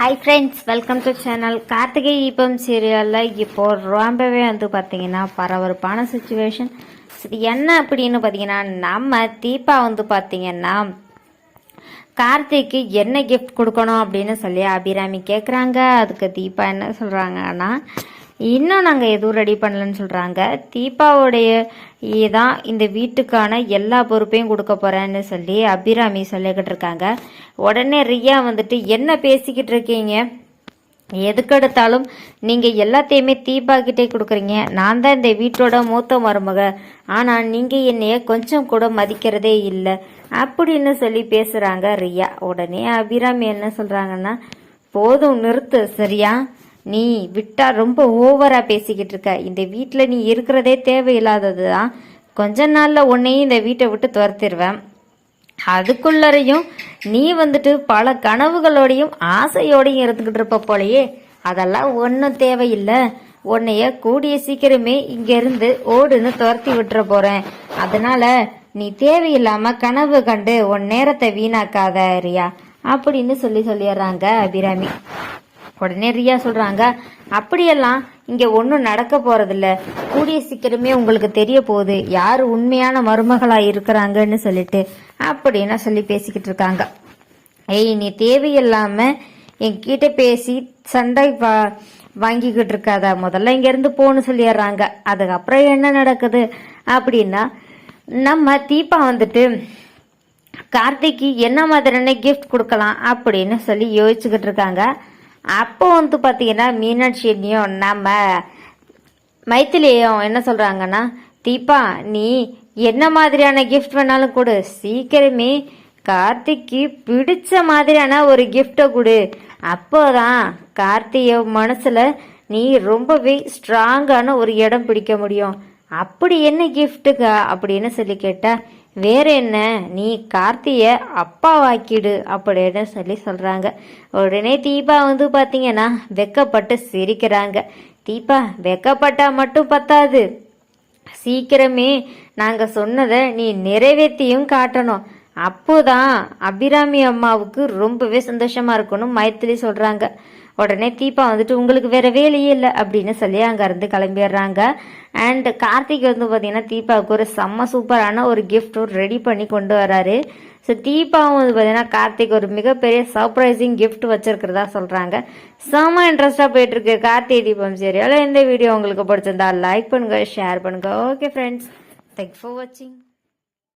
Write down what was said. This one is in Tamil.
Hi friends welcome to channel Karthigai Deepam சீரியலில் இப்போ ரொம்பவே வந்து பார்த்தீங்கன்னா பரபரப்பான சுச்சுவேஷன் என்ன அப்படின்னு பார்த்தீங்கன்னா நம்ம தீபா வந்து பார்த்தீங்கன்னா கார்த்திக்கு என்ன கிஃப்ட் கொடுக்கணும் அப்படின்னு சொல்லி அபிராமி கேட்குறாங்க அதுக்கு தீபா என்ன சொல்கிறாங்கன்னா இன்னும் நாங்கள் எதுவும் ரெடி பண்ணலன்னு சொல்கிறாங்க தீபாவுடைய தான் இந்த வீட்டுக்கான எல்லா பொறுப்பையும் கொடுக்க போகிறேன்னு சொல்லி அபிராமி சொல்லிக்கிட்டு இருக்காங்க. உடனே ரியா வந்துட்டு என்ன பேசிக்கிட்டு இருக்கீங்க? எதுக்கெடுத்தாலும் நீங்கள் எல்லாத்தையுமே தீபாக்கிட்டே கொடுக்குறீங்க. நான் தான் இந்த வீட்டோட மூத்த மருமக. ஆனால் நீங்கள் என்னைய கொஞ்சம் கூட மதிக்கிறதே இல்லை. அப்படின்னு சொல்லி பேசுகிறாங்க ரியா. உடனே அபிராமி என்ன சொல்கிறாங்கன்னா போதும் நிறுத்து சரியா? நீ விட்டா ரொம்ப ஓவரா பேசிக்கிட்டு இருக்க. இந்த வீட்டில் நீ இருக்கிறதே தேவையில்லாதது தான். கொஞ்ச நாள்ல உன்னையும் இந்த வீட்டை விட்டு துரத்திடுவேன் அதுக்குள்ளரையும் நீ வந்துட்டு பல கனவுகளோடையும் ஆசையோடையும் இருந்துகிட்டு இருப்ப போலயே. அதெல்லாம் ஒன்றும் தேவையில்லை. உன்னைய கூடிய சீக்கிரமே இங்கிருந்து ஓடுன்னு துரத்தி விட்டுற போறேன். அதனால நீ தேவையில்லாம கனவு கண்டு உன் நேரத்தை வீணாக்காத ரியா. அப்படின்னு சொல்லி சொல்லிடுறாங்க அபிராமி. உடனே ரியா சொல்றாங்க அப்படியெல்லாம் இங்க ஒன்றும் நடக்க போறதில்ல. கூடிய சீக்கிரமே உங்களுக்கு தெரிய போகுது. யார் உண்மையான மருமகளா இருக்கிறாங்கன்னு சொல்லிட்டு அப்படின்னு சொல்லி பேசிக்கிட்டு இருக்காங்க. ஏய் நீ தேவையில்லாம என்கிட்ட பேசி சண்டை வா- வாங்கிக்கிட்டு இருக்காத. முதல்ல இங்கேருந்து போன்னு சொல்லிடுறாங்க. அதுக்கப்புறம் என்ன நடக்குது? அப்படின்னா நம்ம தீபா வந்துட்டு கார்த்திக்கு என்ன மாதிரியான கிஃப்ட் கொடுக்கலாம்? அப்படின்னு சொல்லி யோசிச்சுக்கிட்டு இருக்காங்க. அப்போ வந்து பார்த்தீங்கன்னா மீனாட்சியையும் நம்ம மைத்திலியும் என்ன சொல்கிறாங்கன்னா தீபா நீ என்ன மாதிரியான கிஃப்ட் வேணாலும் கொடு. சீக்கிரமே கார்த்திக்கு பிடிச்ச மாதிரியான ஒரு கிஃப்டை கொடு. அப்போதான் கார்த்திய மனசில் நீ ரொம்பவே ஸ்ட்ராங்கான ஒரு இடம் பிடிக்க முடியும். அப்படி என்ன கிஃப்ட்டுக்கா அப்படின்னு சொல்லி கேட்டால் வேற என்ன? நீ கார்த்தியை அப்பாவாக்கிடு அப்படின்னு சொல்லி சொல்கிறாங்க உடனே தீபா வந்து பார்த்தீங்கன்னா வெக்கப்பட்டு சிரிக்கிறாங்க. தீபா வெக்கப்பட்டா மட்டும் பத்தாது. சீக்கிரமே நாங்கள் சொன்னதை நீ நிறைவேற்றியும் காட்டணும். அப்போதான் அபிராமி அம்மாவுக்கு ரொம்பவே சந்தோஷமா இருக்கணும் மைத்திலி சொல்றாங்க. உடனே தீபா வந்துட்டு உங்களுக்கு வேற வேலையே இல்லை அப்படின்னு சொல்லி அங்கேருந்து கிளம்பிடுறாங்க. அண்ட் கார்த்திக் வந்து பார்த்தீங்கன்னா தீபாவுக்கு ஒரு செம்ம சூப்பரான ஒரு கிஃப்ட்டும் ரெடி பண்ணி கொண்டு வராரு. ஸோ தீபாவும் வந்து பார்த்தீங்கன்னா கார்த்திக் ஒரு மிகப்பெரிய சர்ப்ரைசிங் கிஃப்ட் வச்சிருக்கிறதா சொல்கிறாங்க செம்ம இன்ட்ரெஸ்டாக போயிட்டுருக்கு. கார்த்திகை தீபம் சீரியல். இந்த வீடியோ உங்களுக்கு பிடிச்சிருந்தா லைக் பண்ணுங்க ஷேர் பண்ணுங்க. ஓகே ஃப்ரெண்ட்ஸ் தேங்க்ஸ் ஃபார் வாட்சிங்